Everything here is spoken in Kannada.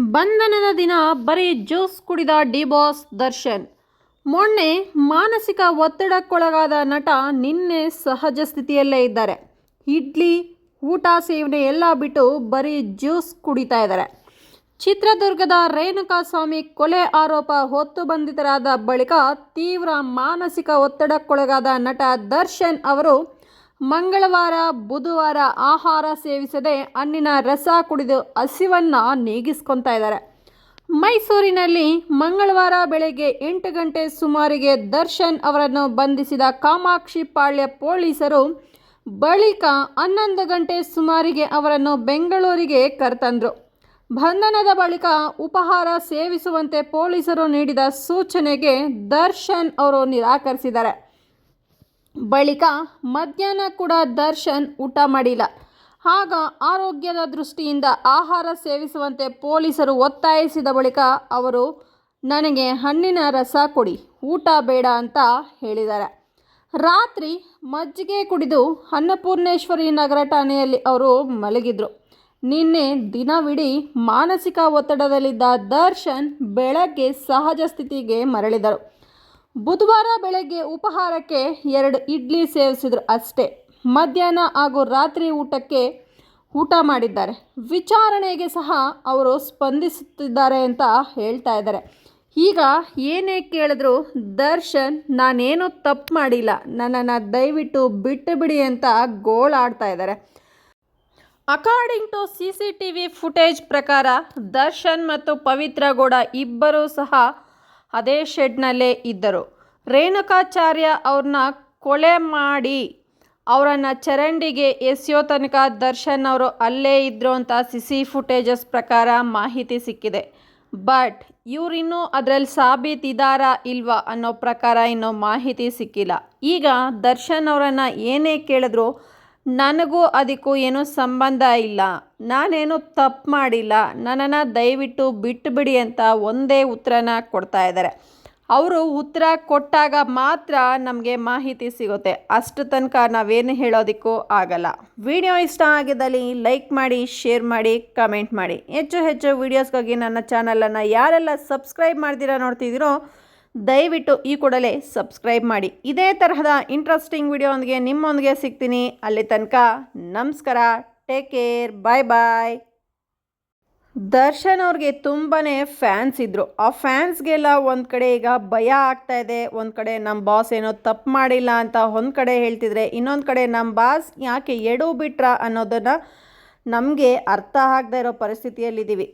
ಬಂಧನದ ದಿನ ಬರೀ ಜ್ಯೂಸ್ ಕುಡಿದ ಡಿ ಬಾಸ್ ದರ್ಶನ್. ಮೊನ್ನೆ ಮಾನಸಿಕ ಒತ್ತಡಕ್ಕೊಳಗಾದ ನಟ ನಿನ್ನೆ ಸಹಜ ಸ್ಥಿತಿಯಲ್ಲೇ ಇದ್ದಾರೆ. ಇಡ್ಲಿ, ಊಟ ಸೇವನೆ ಎಲ್ಲ ಬಿಟ್ಟು ಬರೀ ಜ್ಯೂಸ್ ಕುಡಿತಾ ಇದ್ದಾರೆ. ಚಿತ್ರದುರ್ಗದ ರೇಣುಕಾಸ್ವಾಮಿ ಕೊಲೆ ಆರೋಪ ಹೊತ್ತು ಬಂಧಿತರಾದ ಬಳಿಕ ತೀವ್ರ ಮಾನಸಿಕ ಒತ್ತಡಕ್ಕೊಳಗಾದ ನಟ ದರ್ಶನ್ ಅವರು ಮಂಗಳವಾರ, ಬುಧವಾರ ಆಹಾರ ಸೇವಿಸದೆ ಹಣ್ಣಿನ ರಸ ಕುಡಿದು ಹಸಿವನ್ನು ನೀಗಿಸ್ಕೊತಾ ಇದ್ದಾರೆ. ಮೈಸೂರಿನಲ್ಲಿ ಮಂಗಳವಾರ ಬೆಳಗ್ಗೆ ಎಂಟು ಗಂಟೆ ಸುಮಾರಿಗೆ ದರ್ಶನ್ ಅವರನ್ನು ಬಂಧಿಸಿದ ಕಾಮಾಕ್ಷಿ ಪಾಳ್ಯ ಪೊಲೀಸರು ಬಳಿಕ ಹನ್ನೊಂದು ಗಂಟೆ ಸುಮಾರಿಗೆ ಅವರನ್ನು ಬೆಂಗಳೂರಿಗೆ ಕರೆತಂದರು. ಬಂಧನದ ಬಳಿಕ ಉಪಹಾರ ಸೇವಿಸುವಂತೆ ಪೊಲೀಸರು ನೀಡಿದ ಸೂಚನೆಗೆ ದರ್ಶನ್ ಅವರು ನಿರಾಕರಿಸಿದ್ದಾರೆ. ಬಳಿಕ ಮಧ್ಯಾಹ್ನ ಕೂಡ ದರ್ಶನ್ ಊಟ ಮಾಡಿಲ್ಲ. ಆಗ ಆರೋಗ್ಯದ ದೃಷ್ಟಿಯಿಂದ ಆಹಾರ ಸೇವಿಸುವಂತೆ ಪೊಲೀಸರು ಒತ್ತಾಯಿಸಿದ ಬಳಿಕ ಅವರು, ನನಗೆ ಹಣ್ಣಿನ ರಸ ಕೊಡಿ, ಊಟ ಬೇಡ ಅಂತ ಹೇಳಿದ್ದಾರೆ. ರಾತ್ರಿ ಮಜ್ಜಿಗೆ ಕುಡಿದು ಅನ್ನಪೂರ್ಣೇಶ್ವರಿ ನಗರ ಠಾಣೆಯಲ್ಲಿ ಅವರು ಮಲಗಿದ್ರು. ನಿನ್ನೆ ದಿನವಿಡೀ ಮಾನಸಿಕ ಒತ್ತಡದಲ್ಲಿದ್ದ ದರ್ಶನ್ ಬೆಳಗ್ಗೆ ಸಹಜ ಸ್ಥಿತಿಗೆ ಮರಳಿದರು. ಬುಧವಾರ ಬೆಳಗ್ಗೆ ಉಪಹಾರಕ್ಕೆ ಎರಡು ಇಡ್ಲಿ ಸೇವಿಸಿದ್ರು ಅಷ್ಟೇ. ಮಧ್ಯಾಹ್ನ ಹಾಗೂ ರಾತ್ರಿ ಊಟಕ್ಕೆ ಊಟ ಮಾಡಿದ್ದಾರೆ. ವಿಚಾರಣೆಗೆ ಸಹ ಅವರು ಸ್ಪಂದಿಸುತ್ತಿದ್ದಾರೆ ಅಂತ ಹೇಳ್ತಾ ಇದ್ದಾರೆ. ಈಗ ಏನೇ ಕೇಳಿದ್ರು, ದರ್ಶನ್, ನಾನೇನು ತಪ್ಪು ಮಾಡಿಲ್ಲ. ನನ್ನನ್ನು ದಯವಿಟ್ಟು ಬಿಟ್ಟು ಬಿಡಿ ಅಂತ ಗೋಳಾಡ್ತಾ ಇದ್ದಾರೆ. According to C C T V footage ಪ್ರಕಾರ, ದರ್ಶನ್ ಮತ್ತು ಪವಿತ್ರ ಗೌಡ ಇಬ್ಬರೂ ಸಹ ಅದೇ ಶೆಡ್ನಲ್ಲೇ ಇದ್ದರು. ರೇಣುಕಾಚಾರ್ಯ ಅವ್ರನ್ನ ಕೊಲೆ ಮಾಡಿ ಅವರನ್ನು ಚರಂಡಿಗೆ ಎಸೆಯೋ ತನಕ ದರ್ಶನ್ ಅವರು ಅಲ್ಲೇ ಇದ್ರು ಅಂತ ಸಿ ಸಿ ಫುಟೇಜಸ್ ಪ್ರಕಾರ ಮಾಹಿತಿ ಸಿಕ್ಕಿದೆ. ಬಟ್ ಇವರಿನ್ನೂ ಅದರಲ್ಲಿ ಸಾಬೀತಿದಾರಾ ಇಲ್ವಾ ಅನ್ನೋ ಪ್ರಕಾರ ಇನ್ನೂ ಮಾಹಿತಿ ಸಿಕ್ಕಿಲ್ಲ. ಈಗ ದರ್ಶನ್ ಅವರನ್ನು ಏನೇ ಕೇಳಿದ್ರು ನನಗೂ ಅದಕ್ಕೂ ಏನೂ ಸಂಬಂಧ ಇಲ್ಲ. ನಾನೇನು ತಪ್ಪು ಮಾಡಿಲ್ಲ. ನನ್ನನ್ನು ದಯವಿಟ್ಟು ಬಿಟ್ಟುಬಿಡಿ ಅಂತ ಒಂದೇ ಉತ್ತರನ ಕೊಡ್ತಾ ಇದ್ದಾರೆ. ಅವರು ಉತ್ತರ ಕೊಟ್ಟಾಗ ಮಾತ್ರ ನಮಗೆ ಮಾಹಿತಿ ಸಿಗುತ್ತೆ. ಅಷ್ಟು ತನಕ ನಾವೇನು ಹೇಳೋದಕ್ಕೂ ಆಗಲ್ಲ. ವಿಡಿಯೋ ಇಷ್ಟ ಆಗಿದ್ದಲ್ಲಿ ಲೈಕ್ ಮಾಡಿ, ಶೇರ್ ಮಾಡಿ, ಕಮೆಂಟ್ ಮಾಡಿ. ಹೆಚ್ಚು ಹೆಚ್ಚು ವೀಡಿಯೋಸ್ಗಾಗಿ ನನ್ನ ಚಾನಲನ್ನು ಯಾರೆಲ್ಲ ಸಬ್ಸ್ಕ್ರೈಬ್ ಮಾಡ್ತೀರಾ ನೋಡ್ತಿದ್ದೀರೋ ದಯವಿಟ್ಟು ಈ ಕೂಡಲೇ ಸಬ್ಸ್ಕ್ರೈಬ್ ಮಾಡಿ. ಇದೇ ತರಹದ ಇಂಟ್ರೆಸ್ಟಿಂಗ್ ವಿಡಿಯೋಂದಿಗೆ ನಿಮ್ಮೊಂದಿಗೆ ಸಿಗ್ತೀನಿ. ಅಲ್ಲಿ ತನಕ ನಮಸ್ಕಾರ. Take care bye bye Darshan ಅವ್ರಿಗೆ ತುಂಬಾ ಫ್ಯಾನ್ಸ್ ಇದ್ದರು ಆ ಫ್ಯಾನ್ಸ್ಗೆಲ್ಲ ಒಂದು ಕಡೆ ಈಗ ಭಯ ಆಗ್ತಾ ಇದೆ. ಒಂದು ಕಡೆ ನಮ್ಮ ಬಾಸ್ ಏನೋ ತಪ್ಪು ಮಾಡಿಲ್ಲ ಅಂತ ಒಂದು ಕಡೆ ಹೇಳ್ತಿದ್ರೆ ಇನ್ನೊಂದು ಕಡೆ ನಮ್ಮ ಬಾಸ್ ಯಾಕೆ ಎಡು ಬಿಟ್ರ ಅನ್ನೋದನ್ನು ನಮಗೆ ಅರ್ಥ ಆಗದೆ ಇರೋ ಪರಿಸ್ಥಿತಿಯಲ್ಲಿದ್ದೀವಿ.